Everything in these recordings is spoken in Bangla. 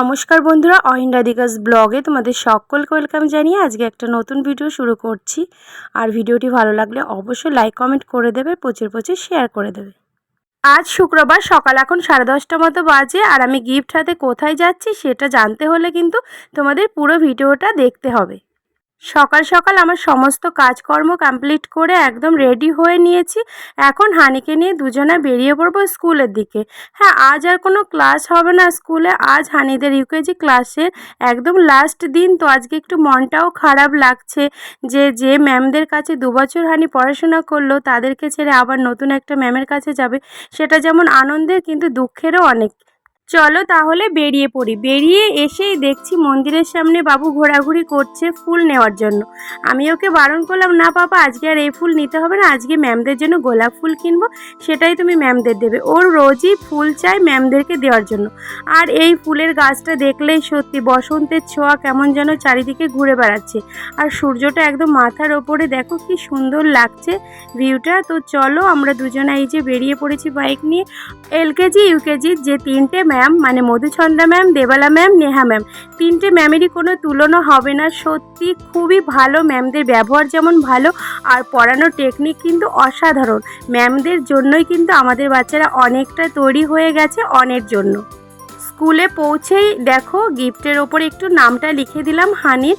নমস্কার বন্ধুরা অহিন রাধিকাস ব্লগে তোমাদের সকলকে ওয়েলকাম জানিয়ে আজকে একটা নতুন ভিডিও শুরু করছি। আর ভিডিওটি ভালো লাগলে অবশ্যই লাইক কমেন্ট করে দেবে, প্রচুর প্রচুর শেয়ার করে দেবে। আজ শুক্রবার, সকাল এখন সাড়ে দশটা মতো বাজে, আর আমি গিফট হাতে কোথায় যাচ্ছি সেটা জানতে হলে কিন্তু তোমাদের পুরো ভিডিওটা দেখতে হবে। সকাল সকাল আমার সমস্ত কাজকর্ম কমপ্লিট করে একদম রেডি হয়ে নিয়েছি। এখন হানিকে নিয়ে দুজনে বেরিয়ে পড়ব স্কুলের দিকে। হ্যাঁ আজ আর কোনো ক্লাস হবে না স্কুলে। আজ হানিদের ইউকেজি ক্লাসের একদম লাস্ট দিন, তো আজকে একটু মনটাও খারাপ লাগছে যে যে ম্যামদের কাছে দু বছর হানি পড়াশোনা করল, তাদেরকে ছেড়ে আবার নতুন একটা ম্যামের কাছে যাবে, সেটা যেমন আনন্দের, কিন্তু দুঃখেরও অনেক। চলো তাহলে বেরিয়ে পড়ি। বেরিয়ে এসেই দেখছি মন্দিরের সামনে বাবু ঘোরাঘুরি করছে ফুল নেওয়ার জন্য। আমি ওকে বারণ করলাম, না বাবা, আজকে আর এই ফুল নিতে হবে না, আজকে ম্যামদের জন্য গোলাপ ফুল কিনবো, সেটাই তুমি ম্যামদের দেবে। ওর রোজই ফুল চাই ম্যামদেরকে দেওয়ার জন্য। আর এই ফুলের গাছটা দেখলেই সত্যি বসন্তের ছোঁয়া কেমন যেন চারিদিকে ঘুরে বেড়াচ্ছে। আর সূর্যটা একদম মাথার ওপরে, দেখো কি সুন্দর লাগছে ভিউটা। তো চলো আমরা দুজনে এই যে বেরিয়ে পড়েছি বাইক নিয়ে এলকেজি ইউকেজির যে তিনটে ম্যাম মানে Madhuchandra ma'am Debala ma'am Neha ma'am তিনটে ম্যামেরই কোনো তুলনা হবে না। সত্যি খুবই ভালো ম্যামদের ব্যবহার যেমন ভালো, আর পড়ানোর টেকনিক কিন্তু অসাধারণ। ম্যামদের জন্যই কিন্তু আমাদের বাচ্চারা অনেকটা তৈরি হয়ে গেছে অনেক জন্য। স্কুলে পৌঁছেই দেখো গিফটের ওপরে একটু নামটা লিখে দিলাম হানির।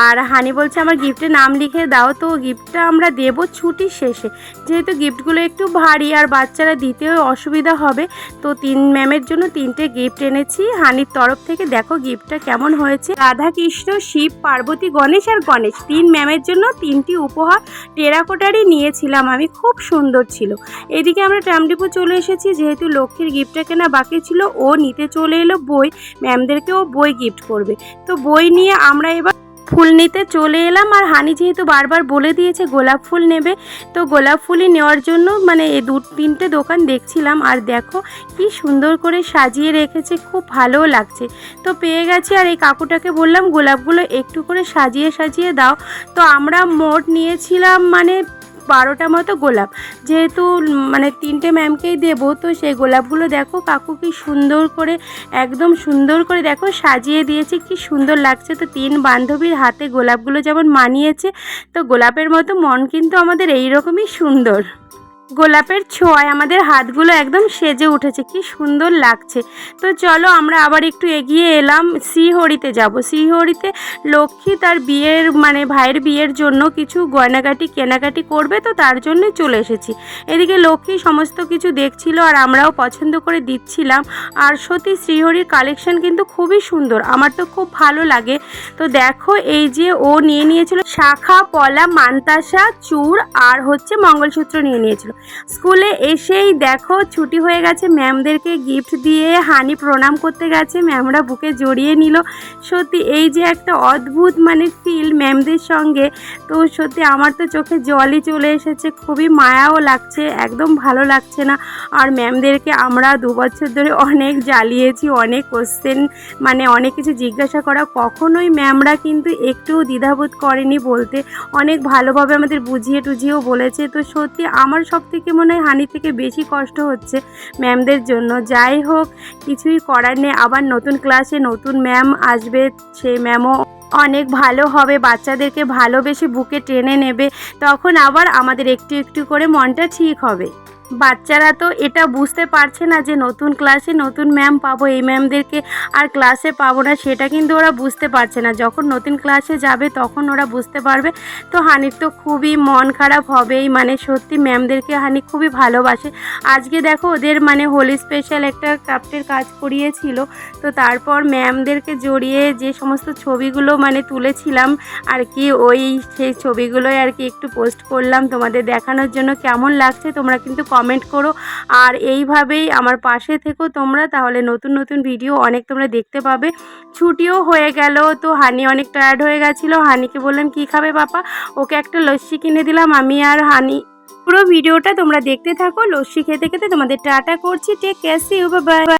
আর হানি বলছে, আমার গিফটের নাম লিখে দাও তো, গিফটটা আমরা দেব ছুটির শেষে। যেহেতু গিফটগুলো একটু ভারী আর বাচ্চারা দিতেও অসুবিধা হবে, তো তিন, ম্যামের জন্য তিনটে গিফট এনেছি। হানির তরফ থেকে দেখো গিফটটা কেমন হয়েছে। রাধা কৃষ্ণ শিব, পার্বতী, গণেশ আর গণেশ। তিন ম্যামের জন্য তিনটি উপহার। টেরাকোটারই নিয়েছিলাম আমি, খুব সুন্দর ছিল। এদিকে আমরা ট্রামডিপো চলে এসেছি, যেহেতু লক্ষ্মীর গিফটটা কেনা বাকি ছিল, ও নিতে চলে এলো বই, ম্যামদেরকেও বই গিফট করবে। তো বই নিয়ে আমরা এবার ফুল নিতে চলে এলাম। আর হানি যেহেতু বারবার বলে দিয়েছে গোলাপ ফুল নেবে, তো গোলাপ ফুলই নেওয়ার জন্য মানে এই দু তিনটে দোকান দেখছিলাম। আর দেখো কি সুন্দর করে সাজিয়ে রেখেছে, খুব ভালোও লাগছে। তো পেয়ে গেছি আর এই কাকুটাকে বললাম, গোলাপগুলো একটু করে সাজিয়ে সাজিয়ে দাও। তো আমরা মোট নিয়েছিলাম মানে বারোটা মতো গোলাপ। যেহেতু মানে তিনটে ম্যামকেই দেব, তো সেই গোলাপগুলো দেখো, কাকু কি সুন্দর করে, একদম সুন্দর করে দেখো সাজিয়ে দিয়েছে, কি সুন্দর লাগছে। তো তিন বান্ধবীর হাতে গোলাপগুলো যেমন মানিয়েছে, তো গোলাপের মতো মন কিন্তু আমাদের এইরকমই সুন্দর। গোলাপের ছোঁয়ায় আমাদের হাতগুলো একদম সেজে উঠেছে, কি সুন্দর লাগছে। তো চলো আমরা আবার একটু এগিয়ে এলাম শ্রীহরিতে যাব। শ্রীহরিতে লক্ষ্মী তার বিয়ের মানে ভাইয়ের বিয়ের জন্য কিছু গয়নাগাটি, কেনাকাটি করবে, তো তার জন্য চলে এসেছি। এদিকে লক্ষ্মী সমস্ত কিছু দেখছিল আর আমরাও পছন্দ করে দিচ্ছিলাম। আর সত্যি শ্রীহরির কালেকশন কিন্তু খুবই সুন্দর, আমার তো খুব ভালো লাগে। তো দেখো এই যে ও নিয়ে নিয়েছিল শাখা, পলা মান্তাসা চূড় আর হচ্ছে মঙ্গলসূত্র নিয়ে নিয়েছিল। স্কুলে এসেই দেখো ছুটি হয়ে গেছে। ম্যামদেরকে গিফট দিয়ে হানি প্রণাম করতে গেছে। ম্যামরা বুকে জড়িয়ে নিল। সত্যি এই যে একটা অদ্ভুত মানে ফিল ম্যামদের সঙ্গে। তো সত্যি আমার তো চোখে জলই চলে এসেছে। খুবই মায়াও লাগছে, একদম ভালো লাগছে না। আর ম্যামদেরকে আমরা দু বছর ধরে অনেক জ্বালিয়েছি, অনেক কোশ্চেন মানে অনেক কিছু জিজ্ঞাসা করা। কখনোই ম্যামরা কিন্তু একটুও দ্বিধাবোধ করেনি বলতে। অনেক ভালোভাবে আমাদের বুঝিয়ে টুঝিয়েও বলেছে। তো সত্যি আমার সব থেকে মনে হয় হানি থেকে বেশি কষ্ট হচ্ছে ম্যামদের জন্য। যাই হোক, কিছুই করার নেই। আবার নতুন ক্লাসে নতুন ম্যাম আসবে, সেই ম্যামও অনেক ভালো হবে, বাচ্চাদেরকে ভালোবেসে বুকে টেনে নেবে। তখন আবার আমাদের একটু একটু করে মনটা ঠিক হবে। বাচ্চারা তো এটা বুঝতে পারছে না যে নতুন ক্লাসে নতুন ম্যাম পাবো, এই ম্যামদেরকে আর ক্লাসে পাবো না, সেটা কিন্তু ওরা বুঝতে পারছে না। যখন নতুন ক্লাসে যাবে, তখন ওরা বুঝতে পারবে। তো হানির তো খুবই মন খারাপ হবেই মানে সত্যি ম্যামদেরকে হানি খুবই ভালোবাসে। আজকে দেখো, ওদের মানে হোলি স্পেশাল একটা ক্রাফটের কাজ করিয়েছিল। তো তারপর ম্যামদেরকে জড়িয়ে যে সমস্ত ছবিগুলো মানে তুলেছিলাম, আর কি ওই সেই ছবিগুলোই আর কি একটু পোস্ট করলাম তোমাদের দেখানোর জন্য। কেমন লাগছে তোমরা কিন্তু কমেন্ট করো। আর এইভাবেই আমার পাশে থেকো তোমরা, তাহলে নতুন নতুন ভিডিও অনেক তোমরা দেখতে পাবে। ছুটিও হয়ে গেল, তো হানি অনেক টায়ার্ড হয়ে গেছিল। হানিকে বললাম, কি খাবে বাপা ওকে একটা লস্যি কিনে দিলাম, আমি আর হানি। পুরো ভিডিওটা তোমরা দেখতে থাকো। লস্যি খেতে খেতে তোমাদের টাটা করছি। Take Cassie by